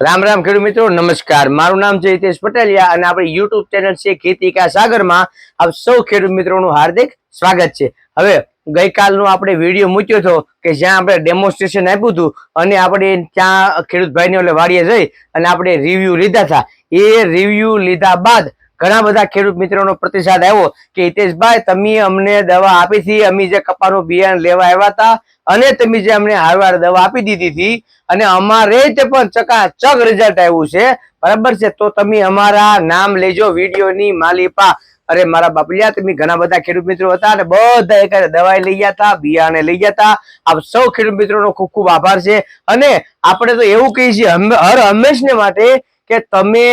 રામ રામ ખેડૂત મિત્રો, નમસ્કાર. મારું નામ છે હિતેશ પટેલિયા અને આપણી યુટ્યુબ ચેનલ છે ખેતી કા સાગરમાં આપ સૌ ખેડૂત મિત્રોનું હાર્દિક સ્વાગત છે. હવે ગઈકાલનો આપણે વીડિયો મૂક્યો હતો કે જ્યાં આપણે ડેમોન્સ્ટ્રેશન આપ્યું હતું અને આપણે ત્યાં ખેડૂત ભાઈને ઓલે વાડીએ જઈ અને આપણે રિવ્યુ લીધા હતા. એ રિવ્યુ લીધા બાદ ઘણા બધા ખેડૂત મિત્રોનો પ્રતિસાદ આવ્યો કે હિતેશભાઈ, તમે અમને દવા આપી હતી, અમે જે કપાનું બિયારણ લેવા આવ્યા હતા અને તમે જે અમને હારવાર દવા આપી દીધી હતી અને અમારે તે પણ ચકાચક રિઝલ્ટ આવ્યું છે. બરાબર છે? તો તમે અમારા નામ લેજો વિડીયોની માલિપા. અરે મારા બાપલિયા, તમે ઘણા બધા ખેડૂત મિત્રો હતા અને બધા એક દવાઈ લઈ ગયા હતા, બિયારણે લઈ ગયા હતા. આપ સૌ ખેડૂત મિત્રોનો ખૂબ ખૂબ આભાર છે. અને આપણે તો એવું કહીએ છીએ હર હંમેશને માટે કે તમે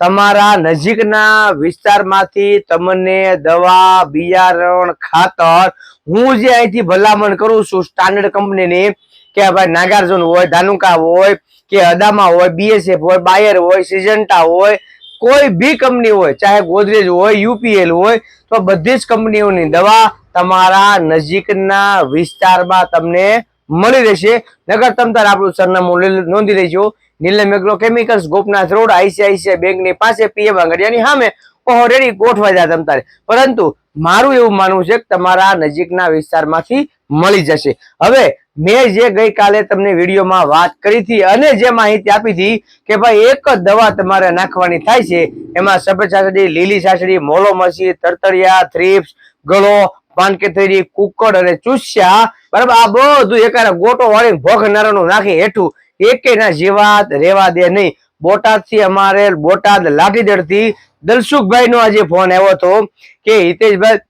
તમારા નજીકના વિસ્તારમાંથી તમને દવા, બિયારણ ખાતર, હું જે અહીંથી ભલામણ કરું છું સ્ટાન્ડર્ડ કંપનીની કે ભાઈ નાગાર્જુન હોય, ધાનુકા હોય, કે અદામા હોય બીએસએફ હોય, બાયર હોય સિજન્ટા હોય, કોઈ બી કંપની હોય, ચાહે ગોદરેજ હોય યુપીએલ હોય, તો બધી જ કંપનીઓની દવા તમારા નજીકના વિસ્તારમાં તમને મળી રહેશે. નગર તમ તાર આપણું સરનામું નોંધી લેજો. Neelam agro chemicals Gopnath road ICICI બેંકની પાસે પીએમ આંગડિયાની સામે. ઓલરેડી ગોઠવાઈ જાય તમ તારે. પરંતુ મારું એવું માનવું છે કે તમારા નજીકના વિસ્તારમાંથી મળી જશે. હવે મેં જે ગઈકાલે તમને વિડીયોમાં વાત કરી હતી અને જે માહિતી આપી હતી કે ભાઈ એક જ દવા તમારે નાખવાની થાય છે. એમાં સફેદ સાસડી, લીલી સાસડી, મોલો મસી, તરતરિયા થ્રીપ્સ ગળો પાનકેથરી કુકડ અને ચૂસ્યા. બરાબર, આ બધું એકાને ગોટો વાળીને ભોખનારાનું નાખી હેઠું. એકેયના જીવાત રેવા દે નહીં. બોટાદથી અમારે બોટાદ લાઠીદળથી દલસુખભાઈ નો આજે ફોન આવ્યો હતો કે હિતેશભાઈ,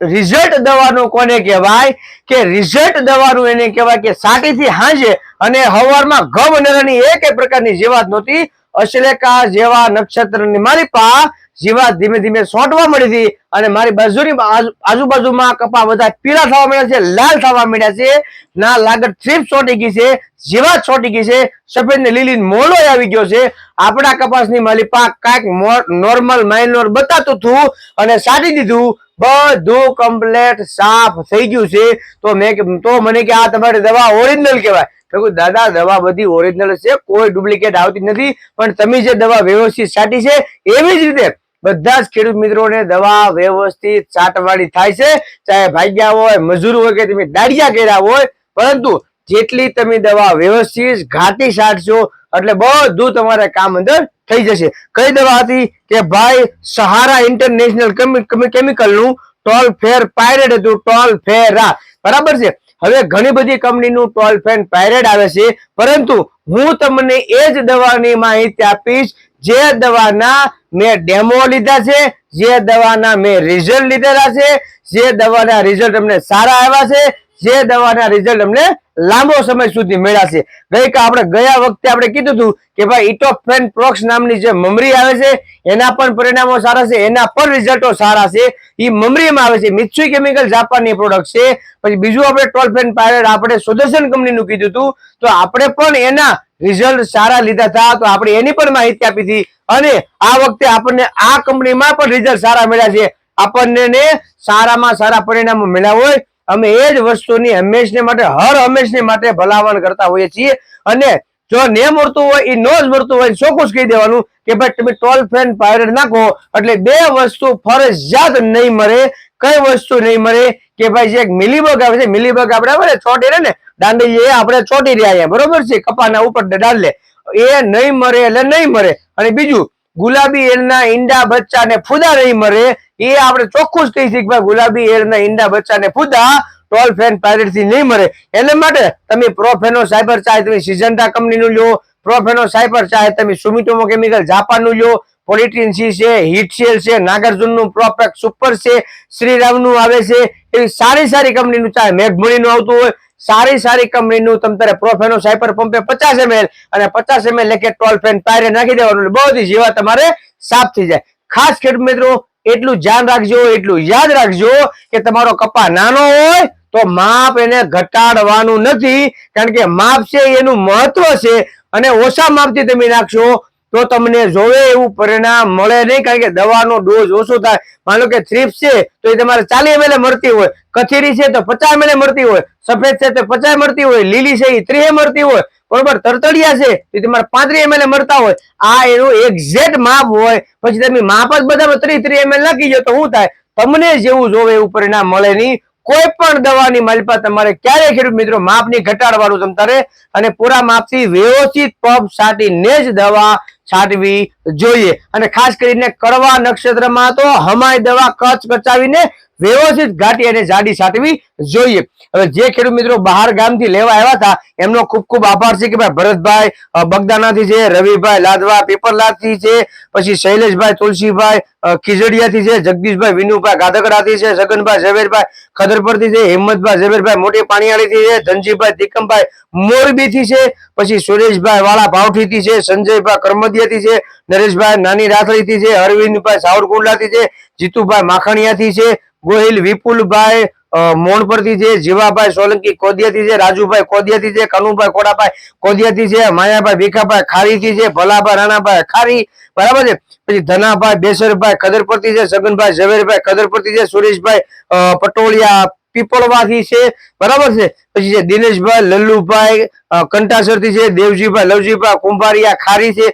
રિઝલ્ટ દવાનું કોને કહેવાય? કે રિઝલ્ટ દવાનું એને કહેવાય કે સાટીથી હાંજે અને હવારમાં ગમ નરની એક પ્રકારની જીવાત નહોતી. અશ્લેકા જેવા નક્ષત્રની મારી પા જીવા ધીમે ધીમે સોંટવા મળી હતી અને મારી બાજુની આજુબાજુમાં કપા બધા પીળા થવા મળ્યા છે, લાલ થવા મળ્યા છે. ના લાગત થ્રીપ છોટી ગઈ છે જીવાત છોટી ગઈ છે. સફેદ ને લીલી મોડો આવી ગયો છે. આપણા કપાસની માલિપા કાંઈક નોર્મલ માઇનોર બતાતું હતું અને સાટી દીધું બધું કમ્પ્લેટ સાફ થઈ ગયું છે. તો મેં તો મને કે આ તમારી દવા ઓરિજિનલ કહેવાય. દાદા, દવા બધી ઓરિજિનલ છે. કોઈ ડુપ્લિકેટ આવતી નથી. પણ તમે જે દવા વ્યવસ્થિત સાટી છે, એવી જ રીતે બધા જ ખેડૂત મિત્રોને દવા વ્યવસ્થિત છાંટવાળી થાય છે. ચાહે ભાગ્યા હોય, મજૂર હોય કે તમે દાડિયા કર્યા હોય, પરંતુ જેટલી તમે દવા વ્યવસ્થિત ઘાટી છાંટશો એટલે બધું તમારે કામ અંદર થઈ જશે. કઈ દવા હતી કે ભાઈ સહારા ઇન્ટરનેશનલ કેમિકલનું ટોલ ફેર પાયરેટ હતું, ટોલ ફેરા. બરાબર છે? હવે ઘણી બધી કંપનીનું ટોલ ફેન પાયરેટ આવે છે. પરંતુ હું તમને એ જ દવાની માહિતી આપીશ, જે દવાના મેં ડેમો લીધા છે, જે દવાના મેં રિઝલ્ટ લીધેલા છે, જે દવાના રિઝલ્ટ અમને સારા આવ્યા છે જે દવાના રિઝલ્ટ અમને લાંબો સમય સુધી મળ્યા છે. ગઈ આપણે ગયા વખતે આપણે કીધું હતું કે ભાઈ ઇટોફેન પ્રોક્સ નામની જે મમરી આવે છે, એના પણ પરિણામો સારા છે, એના પણ રિઝલ્ટો સારા છે. એ મમરીમાં આવે છે. મિત્સુઈ કેમિકલ જાપાનની પ્રોડક્ટ છે. પછી બીજું આપણે ટોલફેન પાયરેટ આપણે સુદર્શન કંપનીનું કીધું હતું. તો આપણે પણ એના રિઝલ્ટ સારા લીધા હતા. તો આપણે એની પણ માહિતી આપી હતી. અને આ વખતે આપણને આ કંપનીમાં પણ રિઝલ્ટ સારા મળ્યા છે. આપણને સારામાં સારા પરિણામો મળ્યા હોય અમે એ જ વસ્તુની હંમેશને માટે, હર હંમેશને માટે ભલામણ કરતા હોઈએ છીએ. અને જો ને મળતું હોય એ નો જ મળતું હોય ચોખ્ખું કહી દેવાનું કે ભાઈ તમે ટોલ ફેન પાયરેટ નાખો, એટલે બે વસ્તુ ફરજિયાત નહીં મળે કઈ વસ્તુ નહીં મરે, કે ભાઈ જે મિલીબગ આવે છે, મિલીબગ આપણે આવે ને, ચોટી રહે ને દાંડી એ આપણે ચોટી રહ્યા બરોબર છે? કપાના ઉપર દાંડલે એ નહીં મરે એટલે નહીં મરે. અને બીજું, ગુલાબી એલના ઈંડા બચ્ચા ને ફૂદા નહીં મળે એ આપણે ચોખ્ખું જ કહી શકીએ ભાઈ ગુલાબી એરના ઈંડા, બચ્ચા ને ફૂદા, ટોલ ફેન પાયરેટથી નહીં મળે. એને માટે તમે પ્રોફેનો સાયબર ચાહે તમે સિજન્ટા કંપનીનું લો પ્રોફેનો સાયબર ચાહે તમે સુમિટોમો કેમિકલ જાપાનનું લો પોલિટીન સી છે હિટસેલ છે નાગાર્જુનનું પ્રોપેક્ટ સુપર છે શ્રીરામનું આવે છે, એવી સારી સારી કંપનીનું ચાહે મેઘમણીનું આવતું હોય, સારી સારી કંપનીનું તમ તારે પ્રોફેનો સાયપર પંપે પચાસ એમએલ અને પચાસ એમએલ લેખે ટોલ ફેન પાયરે નાખી દેવાનું બહુ જીવા તમારે સાફ થઈ જાય. ખાસ ખેડૂત મિત્રો એટલું ધ્યાન રાખજો, એટલું યાદ રાખજો કે તમારો કપા નાનો હોય તો માપ એને ઘટાડવાનું નથી. કારણ કે માપ છે, એનું મહત્વ છે અને ઓછા માપથી તમે નાખશો તો તમને જોવે એવું પરિણામ મળે નહીં, કારણ કે દવાનો ડોઝ ઓછો થાય. માનો કે થ્રીપ્સ છે, તો એ તમારે ચાલીસ એમએલએ મળતી હોય. કથેરી છે, તો પચાસ એમએલએ મળતી હોય. સફેદ છે, તો પચાસ મળતી હોય. લીલી છે, એ ત્રીસે મળતી હોય. બરોબર, તરતડિયા છે એ તમારે પાંત્રીસ એમએલએ મળતા હોય. આ એનું એક્ઝેક્ટ માપ હોય. પછી તમે માપ જ બધામાં ત્રીસ ત્રીસ એમએલ નાખી દો તો શું થાય? તમને જેવું જોવે એવું પરિણામ મળે નહીં. કોઈ પણ દવાની માલિપા તમારે ક્યારેય ખેડૂત મિત્રો માપની ઘટાડવાનું તમારે. અને પૂરા માપથી વ્યવસ્થિત પંપ સાટીને જ દવા છાંટવી જોઈએ. અને ખાસ કરીને કડવા નક્ષત્રમાં તો હમાય દવા કચ કચાવીને વ્યવસ્થિત ઘાટી અને જાડી સાટવી જોઈએ. હવે જે ખેડૂત મિત્રો બહાર ગામથી લેવા આવ્યા હતા, એમનો ખૂબ ખૂબ આભાર છે કે ભાઈ ભરતભાઈ બગદાનાથી છે, રવિભાઈ લાદવા પીપરલાથી છે, પછી શૈલેષભાઈ તુલસીભાઈ ખીજડીયાથી છે, જગદીશભાઈ વિનુભાઈ ગાધકડાથી છે જગનભાઈ ઝવેરભાઈ ખદરપરથી છે, હિંમતભાઈ ઝવેરભાઈ મોટી પાણીયાળીથી છે, ધનજીભાઈ તિકમભાઈ મોરબીથી છે, પછી સુરેશભાઈ વાળા ભાવઠીથી છે, સંજયભાઈ કરમદિયાથી છે નરેશભાઈ, નાની રાથડીથી છે, અરવિંદભાઈ સાવરકુંડલાથી છે, જીતુભાઈ માખણિયાથી છે, ગોહિલ વિપુલભાઈ મોણપરથી છે, જીવાભાઈ સોલંકી કોદિયાથી છે, રાજુભાઈ કોદિયાથી છે, કનુભાઈ કોડાભાઈ કોદિયાથી છે, માયાભાઈ ભીખાભાઈ ખારીથી છે, ભલાભાઈ રાણાભાઈ ખારી, બરાબર છે? પછી ધનાભાઈ બેસરભાઈ કદરપતિ છે, સગનભાઈ ઝવેરભાઈ કદરપતિ છે, સુરેશભાઈ પટોળિયા પીપળવાથી છે, બરાબર છે? પછી છે દિનેશભાઈ, લલ્લુભાઈ કંટાસરથી છે, દેવજીભાઈ, લવજીભાઈ, કુંભારિયા ખારી છે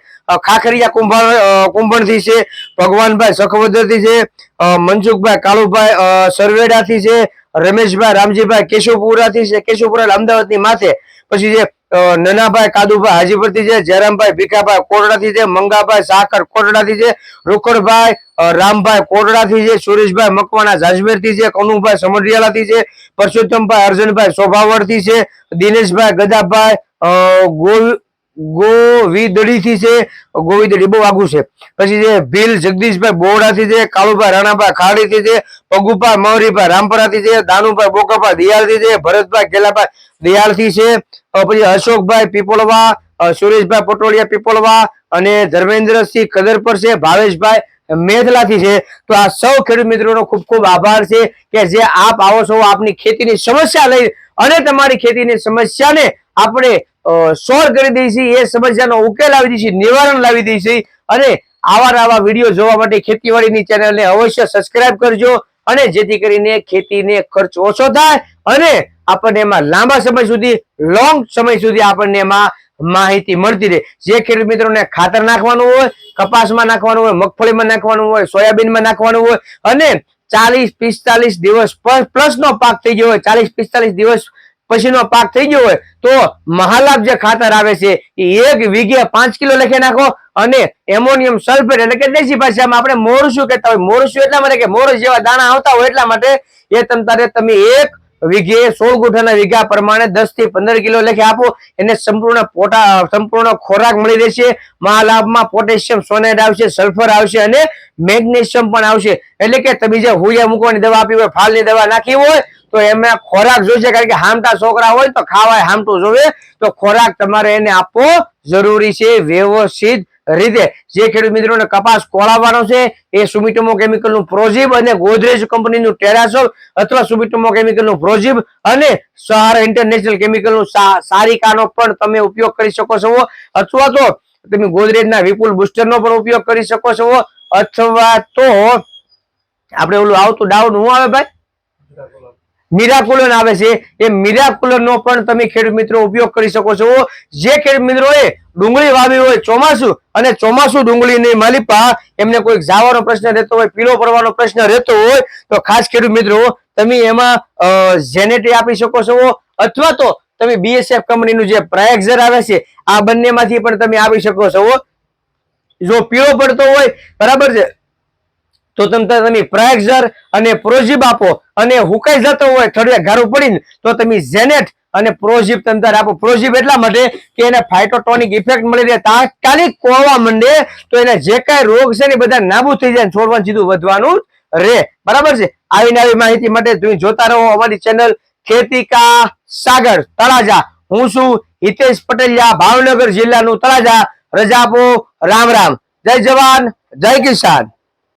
ખાખરિયા કુંભાર કુંભણથી છે, ભગવાનભાઈ સખવદરથી છે મનસુખભાઈ કાળુભાઈ સરવેડાથી છે, રમેશભાઈ, રામજીભાઈ કેશવપુરાથી છે, કેશવપુરા અમદાવાદની માથે. પછી છે નનાભાઈ કાદુભાઈ હાજીપુરથી છે, જયરામભાઈ ભીખાભાઈ કોટડાથી છે, મંગાભાઈ સાકર કોટડાથી છે રોકડભાઈ રામભાઈ કોટડાથી છે, સુરેશભાઈ મકવાણા જાજમેરથી છે, કનુભાઈ સમઢિયાલાથી છે, પરસોત્તમભાઈ અર્જનભાઈ સોભાવડથી છે, દિનેશભાઈ ગદાભાઈ ગોલ ગોવિદડીથી છે, ગોવિદડી બહુ આગું છે. પછી છે ભીલ જગદીશભાઈ બોરડાથી છે, કાળુભાઈ રાણાભાઈ ખાડીથી છે પગુભાઈ મૌરીભાઈ રામપરાથી છે, દાનુભાઈ બોકાભાઈ દિયાળથી છે, ભરતભાઈ ગેલાભાઈ દિયાળથી છે પછી અશોકભાઈ પીપળવા સુરેશભાઈ પટોળિયા પીપળવા અને ધર્મેન્દ્રસિંહ કદરપર છે, ભાવેશભાઈ મેથલાથી છે. તો આ સૌ ખેડૂત મિત્રોનો ખૂબ ખૂબ આભાર છે કે જે આપ આવો છો, આપની ખેતીની સમસ્યા લઈ અને તમારી ખેતીની સમસ્યાને આપણે સોલ્વ કરી દઈશી એ સમસ્યાનો ઉકેલ લાવી દઈશી નિવારણ લાવી દઈશી અને આવા આવા વીડિયો જોવા માટે ખેતીવાડીની ચેનલને અવશ્ય સબસ્ક્રાઇબ કરજો અને જેથી કરીને ખેતીને ખર્ચ ઓછો થાય અને આપણને એમાં લાંબા સમય સુધી લોંગ સમય સુધી આપણને એમાં માહિતી મળતી રહે. જે ખેડૂત મિત્રોને ખાતર નાખવાનું હોય, કપાસમાં નાખવાનું હોય, મગફળીમાં નાખવાનું હોય, સોયાબીનમાં નાખવાનું હોય અને ચાલીસ પિસ્તાલીસ દિવસ પ્લસનો પાક થઈ ગયો હોય, ચાલીસ પિસ્તાલીસ દિવસ પછીનો પાક થઈ ગયો હોય તો મહાલાભ જે ખાતર આવે છે, એ એક વીઘે પાંચ કિલો લખી નાખો અને એમોનિયમ સલ્ફેટ એટલે કે દેશી ભાષામાં આપણે મોરસું કહેતા હોય. મોરસું એટલા માટે કે મોરસ જેવા દાણા આવતા હોય એટલા માટે એ તમ તારે તમે એક વીઘે સોળ ગુઠાના વીઘા પ્રમાણે દસથી પંદર કિલો લેખે આપો. એને સંપૂર્ણ પોટા, સંપૂર્ણ ખોરાક મળી રહેશે. મહાલાભમાં પોટેશિયમ સોનેટ આવશે, સલ્ફર આવશે અને મેગ્નેશિયમ પણ આવશે. એટલે કે તમે જે હુયા મૂકવાની દવા આપી હોય, ફાલની દવા નાખી હોય તો એમાં ખોરાક જોઈશે, કારણ કે હામતા છોકરા હોય તો ખાવાય હામટું જોવે. તો ખોરાક તમારે એને આપવો જરૂરી છે, વ્યવસ્થિત રીતે. જે ખેડૂત મિત્રોને કપાસ કોળાવવાનો છે, એ સુમિટોમો કેમિકલનું પ્રોજીબ અને ગોદરેજ કંપનીનું ટેરાસોલ અથવા સુમિટોમો કેમિકલનું પ્રોજીબ અને સહારા ઇન્ટરનેશનલ કેમિકલનું નું સારિકાનો પણ તમે ઉપયોગ કરી શકો છો. અથવા તો તમે ગોદરેજના વિપુલ બુસ્ટરનો પણ ઉપયોગ કરી શકો છો. અથવા તો આપણે ઓલું આવતું ડાઉન હું આવે ભાઈ? મિરાકુલન આવે છે. એ મિરાકુલન નો પણ તમે ખેડૂત મિત્રો ઉપયોગ કરી શકો છો. જે ખેડૂત મિત્રોએ ડુંગળી વાવી હોય ચોમાસું અને ચોમાસું ડુંગળીની માલિપા, એમને કોઈ જાવાનો પ્રશ્ન રહેતો હોય, પીળો પડવાનો પ્રશ્ન રહેતો હોય, તો ખાસ ખેડૂત મિત્રો, તમે એમાં જેનેટી આપી શકો છો. અથવા તો તમે બીએસએફ કંપનીનું જે પ્રાયક્ઝર આવે છે, આ બંનેમાંથી પણ તમે આપી શકો છો. જો પીળો પડતો હોય, બરાબર છે. તો તમે તમે પ્રાયક્ઝર અને પ્રોજીબ આપો. અને હુકાઈ જતો હોય થોડી ગારું પડીને, તો તમે ઝેનેટ અને પ્રોજીબ તંત્ર આપો. પ્રોજીબ એટલા માટે કે એને ફાઇટોટોનિક ઇફેક્ટ મળી રહે. તાત્કાલિક કોવા માંડે તો એને જે કાંઈ રોગ છે ને બધા નાબૂદ થઈ જાય છોડવાનું સીધું વધવાનું રે બરાબર છે? આવી નવી માહિતી માટે તમે જોતા રહો અમારી ચેનલ ખેતી કા સાગર તળાજા. હું છું હિતેશ પટેલિયા, ભાવનગર જિલ્લાનું તળાજા. રજા આપો. રામ રામ. જય જવાન. જય કિસાન.